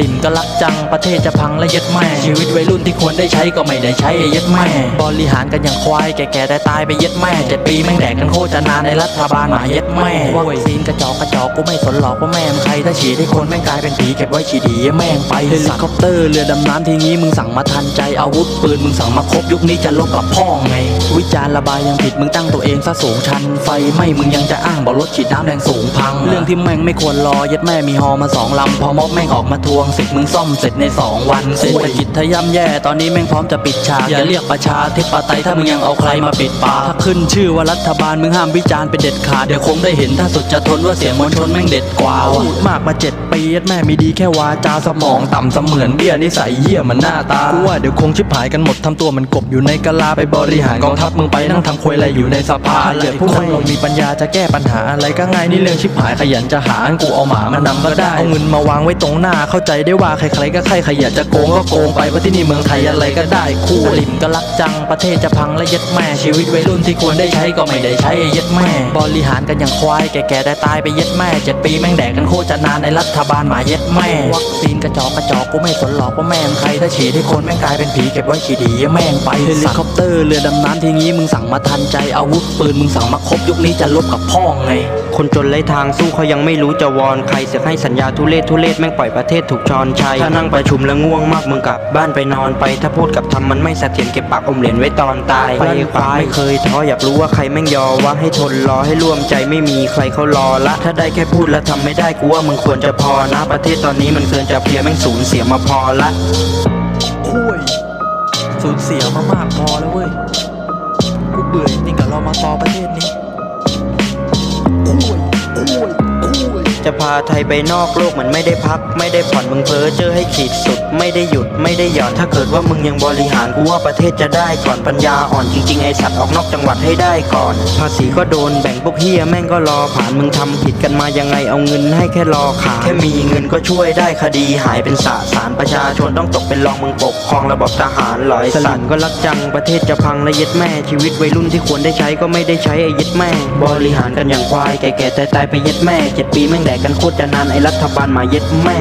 ลิมก็รักจังประเทศจะพังและเย็ดแม่ชีวิตวัยรุ่นที่ควรได้ใช้ก็ไม่ได้ใช้เย็ดแม่บริหารกันอย่างควายแก่ๆแต่ตายไปเย็ดแม่เจ็ดปีแม่งแดกกันโคตรจะนานในรัฐบาลหมาเย็ดแม่วัคซีนกระจอกกระจอกกูไม่สนหรอกว่าแม่งใครถ้าฉีดให้คนแม่งกลายเป็นผีเก็บไว้ฉีดดีแม่งไปเฮลิคอปเตอร์เรือดำน้ำทีงี้มึงสั่งมาทันใจอาวุธปืนมึงสั่งมาครบยุคนี้จะลบกับพ่อไงวิจารณ์ระบายยังผิดมึงตั้งตัวเองซะสูงชันไฟไม่มึงยังจะอ้างบอกรถฉีดน้ำแรงสูงพัง เรื่องที่แม่งไม่ควรรอยัดแม่มีฮอมาสองลำพอม็อบแม่งออกมาทวงสิทธิ์มึงซ่อมเสร็จในสองวันเศรษฐกิจทะย่ำแย่ตอนนี้แม่งพร้อมจะปิดฉากอย่าเรียกประชาธิปไตยถ้ามึงยังเอาใครมาปิดปากถ้าขึ้นชื่อว่ารัฐบาลมึงห้ามวิจารณ์เป็นเด็ดขาดเดี๋ยวคงได้เห็นถ้าสุดจะทนว่าเสียงมวลชนแม่งเด็ดกว่าพูดมากมาเจ็ดปียัดแม่มีดีแค่วาจาสมองต่ำเสมือนเบี้ยนิสัยเหี้ยมันหน้าตากูว่าเดี๋ยวคงชิบหายกันหมดทำตัวมันกบอยู่ในกะลาไปบริหารกองทัพมึงไปนั่งทำควยอะไรอยู่ในสภาเลยพวกเรามีปัญญาจะแก้ปัญหาอะไรก็ง่ายนี่เรื่องชิบหายขยันจะหากูเอาหมามานำก็ได้เอาเงินมาวางไว้ตรงหน้าเข้าใจได้ว่าใครๆก็ใครขยันจะโกงก็โกงไปเพราะที่นี่เมืองไทยอะไรก็ได้คู่ลิมก็รักจังประเทศจะพังและเย็ดแม่ชีวิตวัยรุ่นที่ควรได้ใช้ก็ไม่ได้ใช้เย็ดแม่ บริหารกันอย่างควายแก่ๆแต่ตายไปเย็ดแม่เจ็ดปีแม่งแดกกันโคตรจะนานในรัฐบาลหมาเย็ดแม่วัคซีนกระจอกกระจอกกูไม่สนหรอกว่าแม่งใครถ้าฉีดให้คนแม่งกลายเป็นผีเก็บไว้ฉีดดีแม่งไปเฮลิคอปเตอร์เรือดำน้ำทีงี้มึงสั่งมาทันใจอาวุธปืนมึงสั่งมาครบยุคนี้จะลบกับพ่อไง คนจนไร้ทางสู้เขายังไม่รู้จะวอนใครเสือกให้สัญญาทุเรศทุเรศแม่งปล่อยประเทศถูกชอนชัยถ้านั่งประชุมแล้วง่วงมากมึงกลับบ้านไปนอนไป ถ้าพูดกับทำมันไม่เสถียรเก็บปากอมเหรียญไว้ตอนตายไปขวาไม่เคยท้ออยากรู้ว่าใครแม่งยอว่าให้ทนรอให้ร่วมใจไม่มีใครเขารอละ ถ้าได้แค่พูดแล้วทำไม่ได้กูว่ามึงควรจะพอนะ ประเทศตอนนี้มันเกินจะเพลียแม่งสูญเสียมาพอละคุยสูญเสียมามากพอแล้วเว้ยกูเบื่อจริงๆกับเรามาต่อประเทศนี้ ไทยไปนอกโลกมันไม่ได้พัก ไม่ได้ผ่อนมึงเพ้อเจอให้ขีดสุด ไม่ได้หยุดไม่ได้หย่อนถ้าเกิดว่ามึงยังบริหารกูว่าประเทศจะได้ก่อนปัญญาอ่อนจริงๆไอสัตว์ออกนอกจังหวัดให้ได้ก่อน ภาษีก็โดนแบ่งพวกเฮียแม่งก็รอผ่านมึงทำผิดกันมายังไงเอาเงินให้แค่รอขาแค่มีเงินก็ช่วยได้คดีหายเป็นสาสารประชาชนต้องตกเป็นรองมึงปกครองระบบทหารหลอยสันก็รักจังประเทศจะพังและย็ดแม่ชีวิตวัยรุ่นที่ควรได้ใช้ก็ไม่ได้ใช้ไอ้ย็ดแม่ บริหารกันอย่างควายแก่ๆแต่ตายไปย็ดแม่เจ็ดปีแม่งแดกกันคตรจะนานไอ้รัฐบาลมาเย็ดแม่